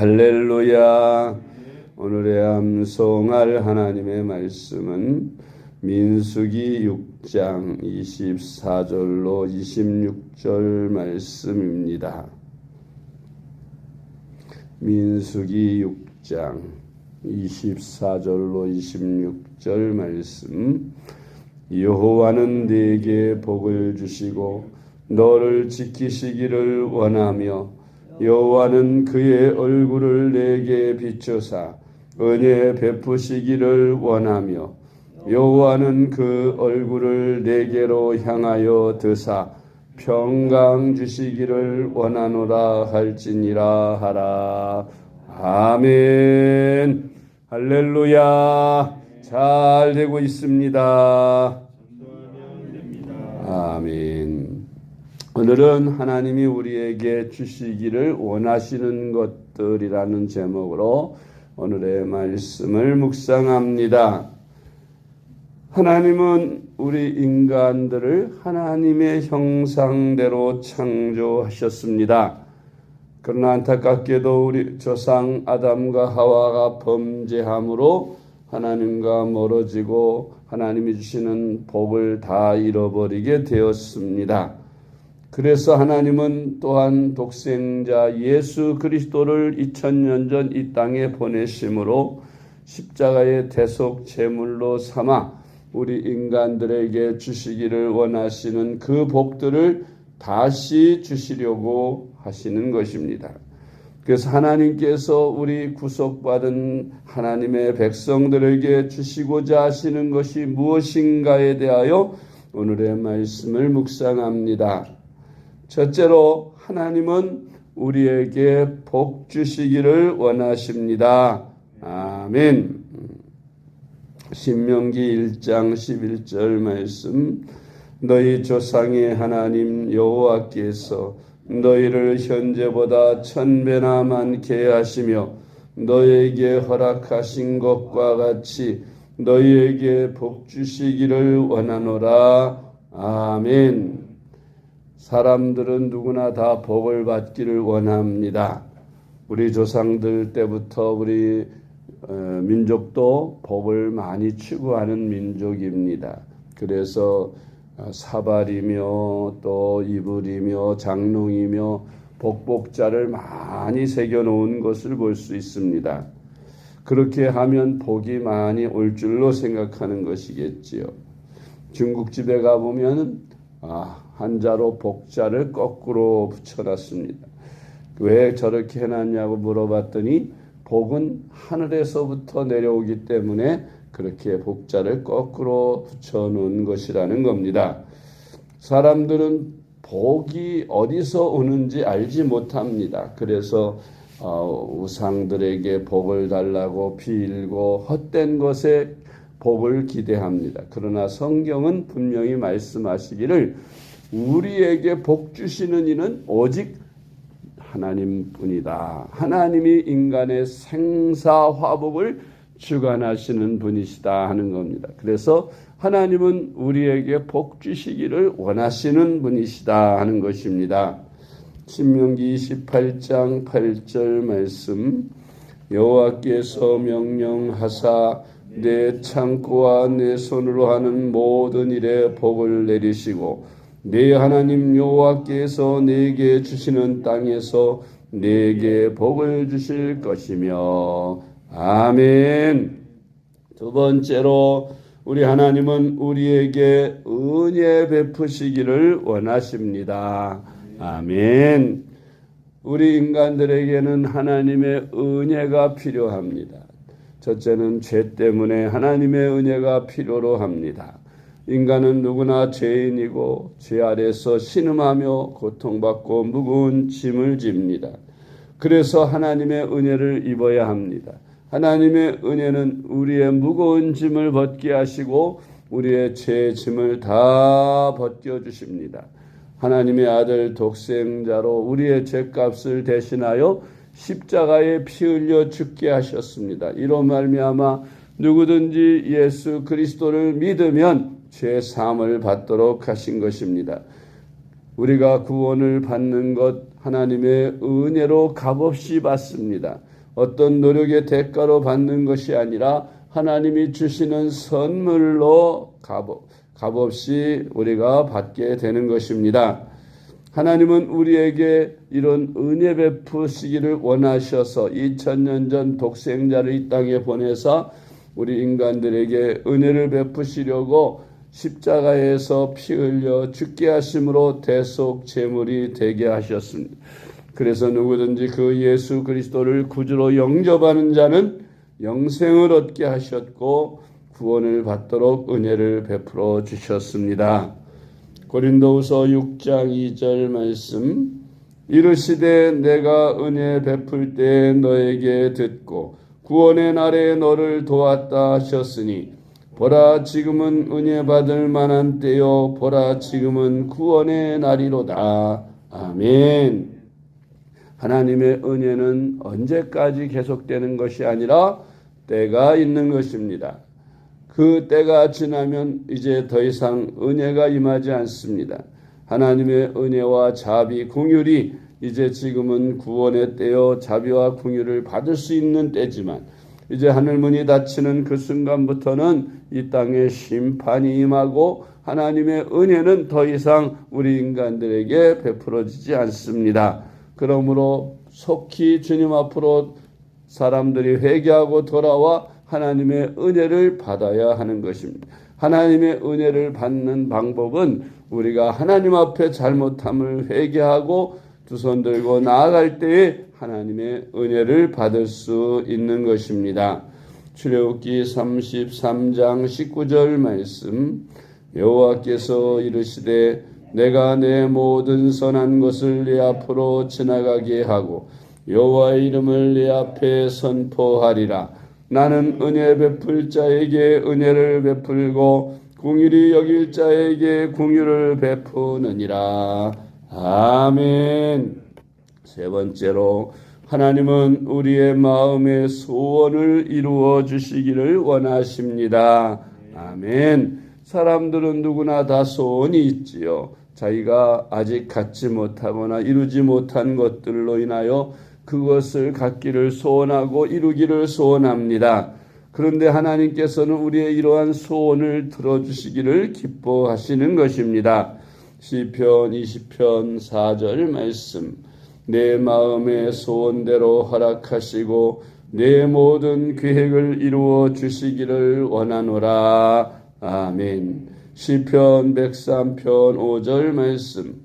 할렐루야. 오늘의 암송할 하나님의 말씀은 민수기 6장 24절로 26절 말씀입니다. 민수기 6장 24절로 26절 말씀 여호와는 네게 복을 주시고 너를 지키시기를 원하며 여호와는 그의 얼굴을 내게 비추사 은혜 베푸시기를 원하며 여호와는 그 얼굴을 내게로 향하여 드사 평강 주시기를 원하노라 할지니라 하라. 아멘. 할렐루야. 잘 되고 있습니다. 아멘 오늘은 하나님이 우리에게 주시기를 원하시는 것들이라는 제목으로 오늘의 말씀을 묵상합니다. 하나님은 우리 인간들을 하나님의 형상대로 창조하셨습니다. 그러나 안타깝게도 우리 조상 아담과 하와가 범죄함으로 하나님과 멀어지고 하나님이 주시는 복을 다 잃어버리게 되었습니다. 그래서 하나님은 또한 독생자 예수 그리스도를 2000년 전 이 땅에 보내심으로 십자가의 대속 제물로 삼아 우리 인간들에게 주시기를 원하시는 그 복들을 다시 주시려고 하시는 것입니다. 그래서 하나님께서 우리 구속받은 하나님의 백성들에게 주시고자 하시는 것이 무엇인가에 대하여 오늘의 말씀을 묵상합니다. 첫째로 하나님은 우리에게 복 주시기를 원하십니다. 아멘. 신명기 1장 11절 말씀 너희 조상의 하나님 여호와께서 너희를 현재보다 천 배나 많게 하시며 너에게 허락하신 것과 같이 너희에게 복 주시기를 원하노라. 아멘. 사람들은 누구나 다 복을 받기를 원합니다. 우리 조상들 때부터 우리 어, 민족도 복을 많이 추구하는 민족입니다. 그래서 어, 사발이며 또 이불이며 장롱이며 복복자를 많이 새겨놓은 것을 볼 수 있습니다. 그렇게 하면 복이 많이 올 줄로 생각하는 것이겠지요. 중국집에 가보면 아, 한자로 복자를 거꾸로 붙여놨습니다. 왜 저렇게 해놨냐고 물어봤더니 복은 하늘에서부터 내려오기 때문에 그렇게 복자를 거꾸로 붙여놓은 것이라는 겁니다. 사람들은 복이 어디서 오는지 알지 못합니다. 그래서 어, 우상들에게 복을 달라고 빌고 헛된 것에 복을 기대합니다. 그러나 성경은 분명히 말씀하시기를 우리에게 복 주시는 이는 오직 하나님 뿐이다. 하나님이 인간의 생사화복을 주관하시는 분이시다 하는 겁니다. 그래서 하나님은 우리에게 복 주시기를 원하시는 분이시다 하는 것입니다. 신명기 28장 8절 말씀 여호와께서 명령하사 내 창고와 내 손으로 하는 모든 일에 복을 내리시고 내 하나님 여호와께서 내게 주시는 땅에서 내게 복을 주실 것이며 아멘. 두 번째로 우리 하나님은 우리에게 은혜 베푸시기를 원하십니다. 아멘. 우리 인간들에게는 하나님의 은혜가 필요합니다. 첫째는 죄 때문에 하나님의 은혜가 필요로 합니다. 인간은 누구나 죄인이고 죄 아래서 신음하며 고통받고 무거운 짐을 집니다. 그래서 하나님의 은혜를 입어야 합니다. 하나님의 은혜는 우리의 무거운 짐을 벗게 하시고 우리의 죄 짐을 다 벗겨 주십니다. 하나님의 아들 독생자로 우리의 죄값을 대신하여 십자가에 피 흘려 죽게 하셨습니다. 이로 말미암아 누구든지 예수 그리스도를 믿으면 죄 사함을 받도록 하신 것입니다. 우리가 구원을 받는 것 하나님의 은혜로 값없이 받습니다. 어떤 노력의 대가로 받는 것이 아니라 하나님이 주시는 선물로 값, 값없이 우리가 받게 되는 것입니다. 하나님은 우리에게 이런 은혜 베푸시기를 원하셔서 2000년 전 독생자를 이 땅에 보내서 우리 인간들에게 은혜를 베푸시려고 십자가에서 피 흘려 죽게 하심으로 대속 제물이 되게 하셨습니다. 그래서 누구든지 그 예수 그리스도를 구주로 영접하는 자는 영생을 얻게 하셨고 구원을 받도록 은혜를 베풀어 주셨습니다. 고린도후서 6장 2절 말씀. 이르시되 내가 은혜 베풀 때 너에게 듣고 구원의 날에 너를 도왔다 하셨으니 보라 지금은 은혜 받을 만한 때요. 보라 지금은 구원의 날이로다. 아멘. 하나님의 은혜는 언제까지 계속되는 것이 아니라 때가 있는 것입니다. 그 때가 지나면 이제 더 이상 은혜가 임하지 않습니다. 하나님의 은혜와 자비, 궁율이 이제 지금은 구원의 때요 자비와 궁율을 받을 수 있는 때지만 이제 하늘 문이 닫히는 그 순간부터는 이 땅에 심판이 임하고 하나님의 은혜는 더 이상 우리 인간들에게 베풀어지지 않습니다. 그러므로 속히 주님 앞으로 사람들이 회개하고 돌아와 하나님의 은혜를 받아야 하는 것입니다. 하나님의 은혜를 받는 방법은 우리가 하나님 앞에 잘못함을 회개하고 두 손 들고 나아갈 때에 하나님의 은혜를 받을 수 있는 것입니다. 출애굽기 33장 19절 말씀 여호와께서 이르시되 내가 내 모든 선한 것을 내 앞으로 지나가게 하고 여호와의 이름을 내 앞에 선포하리라 나는 은혜 베풀 자에게 은혜를 베풀고 궁일이 여길 자에게 궁유를 베푸느니라 아멘. 세 번째로 하나님은 우리의 마음의 소원을 이루어 주시기를 원하십니다. 아멘. 사람들은 누구나 다 소원이 있지요. 자기가 아직 갖지 못하거나 이루지 못한 것들로 인하여 그것을 갖기를 소원하고 이루기를 소원합니다. 그런데 하나님께서는 우리의 이러한 소원을 들어주시기를 기뻐하시는 것입니다. 시편 20편 4절 말씀 내 마음의 소원대로 허락하시고 내 모든 계획을 이루어 주시기를 원하노라 아멘 시편 103편 5절 말씀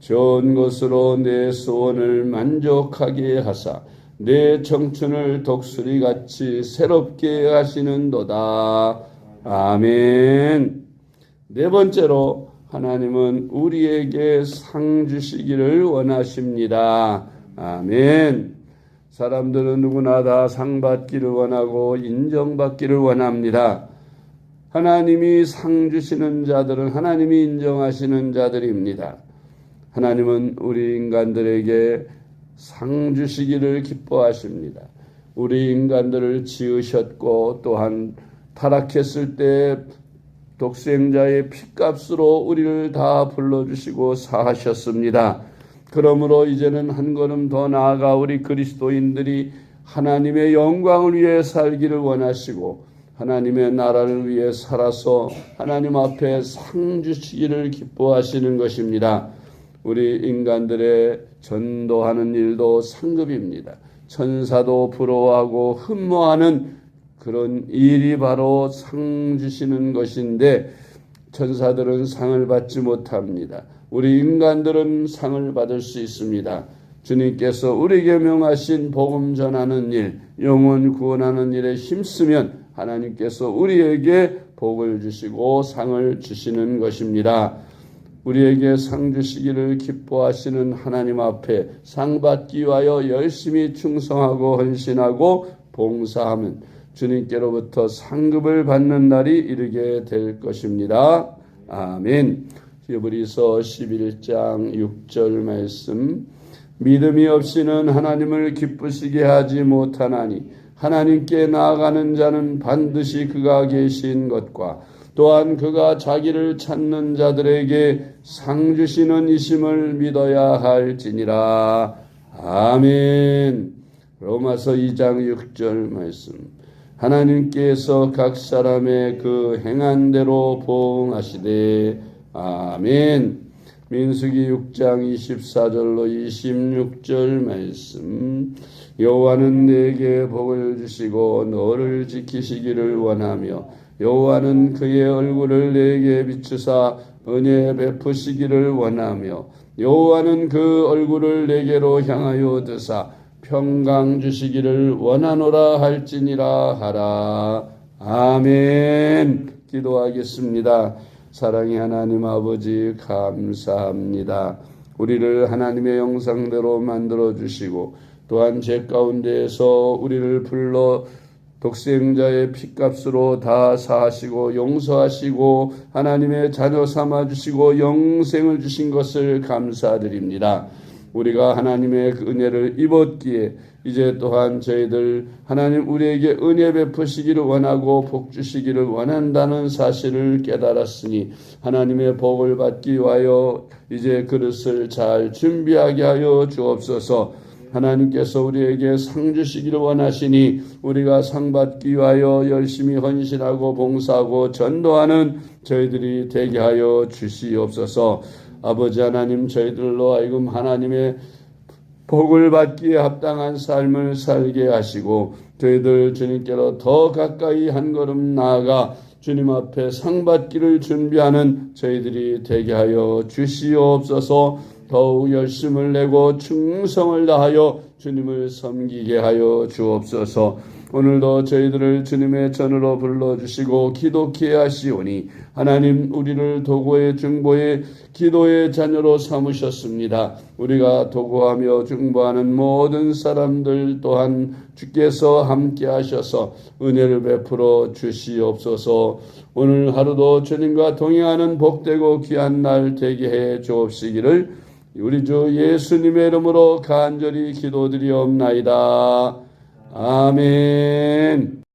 좋은 것으로 내 소원을 만족하게 하사 내 청춘을 독수리 같이 새롭게 하시는도다 아멘 네 번째로 하나님은 우리에게 상 주시기를 원하십니다. 아멘. 사람들은 누구나 다 상 받기를 원하고 인정받기를 원합니다. 하나님이 상 주시는 자들은 하나님이 인정하시는 자들입니다. 하나님은 우리 인간들에게 상 주시기를 기뻐하십니다. 우리 인간들을 지으셨고 또한 타락했을 때 독생자의 피값으로 우리를 다 불러주시고 사하셨습니다. 그러므로 이제는 한 걸음 더 나아가 우리 그리스도인들이 하나님의 영광을 위해 살기를 원하시고 하나님의 나라를 위해 살아서 하나님 앞에 상 주시기를 기뻐하시는 것입니다. 우리 인간들의 전도하는 일도 상급입니다. 천사도 부러워하고 흠모하는 그런 일이 바로 상 주시는 것인데 천사들은 상을 받지 못합니다. 우리 인간들은 상을 받을 수 있습니다. 주님께서 우리에게 명하신 복음 전하는 일, 영혼 구원하는 일에 힘쓰면 하나님께서 우리에게 복을 주시고 상을 주시는 것입니다. 우리에게 상 주시기를 기뻐하시는 하나님 앞에 상 받기 위하여 열심히 충성하고 헌신하고 봉사하면 주님께로부터 상급을 받는 날이 이르게 될 것입니다. 아멘. 히브리서 11장 6절 말씀 믿음이 없이는 하나님을 기쁘시게 하지 못하나니 하나님께 나아가는 자는 반드시 그가 계신 것과 또한 그가 자기를 찾는 자들에게 상 주시는 이심을 믿어야 할지니라. 아멘. 로마서 2장 6절 말씀. 하나님께서 각 사람의 그 행한 대로 보응하시되 아멘. 민수기 6장 24절로 26절 말씀. 여호와는 내게 복을 주시고 너를 지키시기를 원하며 여호와는 그의 얼굴을 내게 비추사 은혜 베푸시기를 원하며 여호와는 그 얼굴을 내게로 향하여 드사 평강 주시기를 원하노라 할지니라 하라. 아멘. 기도하겠습니다. 사랑의 하나님 아버지 감사합니다. 우리를 하나님의 영상대로 만들어 주시고 또한 죄 가운데에서 우리를 불러 독생자의 피값으로 다 사하시고 용서하시고 하나님의 자녀 삼아 주시고 영생을 주신 것을 감사드립니다. 우리가 하나님의 그 은혜를 입었기에 이제 또한 저희들 하나님 우리에게 은혜 베푸시기를 원하고 복 주시기를 원한다는 사실을 깨달았으니 하나님의 복을 받기 위하여 이제 그릇을 잘 준비하게 하여 주옵소서. 하나님께서 우리에게 상 주시기를 원하시니 우리가 상 받기 위하여 열심히 헌신하고 봉사하고 전도하는 저희들이 되게 하여 주시옵소서. 아버지 하나님 저희들로 하여금 하나님의 복을 받기에 합당한 삶을 살게 하시고 저희들 주님께로 더 가까이 한 걸음 나아가 주님 앞에 상 받기를 준비하는 저희들이 되게 하여 주시옵소서. 더욱 열심을 내고 충성을 다하여 주님을 섬기게 하여 주옵소서. 오늘도 저희들을 주님의 전으로 불러주시고 기도케 하시오니 하나님 우리를 도구의 중보의 기도의 자녀로 삼으셨습니다. 우리가 도구하며 중보하는 모든 사람들 또한 주께서 함께 하셔서 은혜를 베풀어 주시옵소서. 오늘 하루도 주님과 동행하는 복되고 귀한 날 되게 해 주옵시기를 우리 주 예수님의 이름으로 간절히 기도드리옵나이다. 아멘.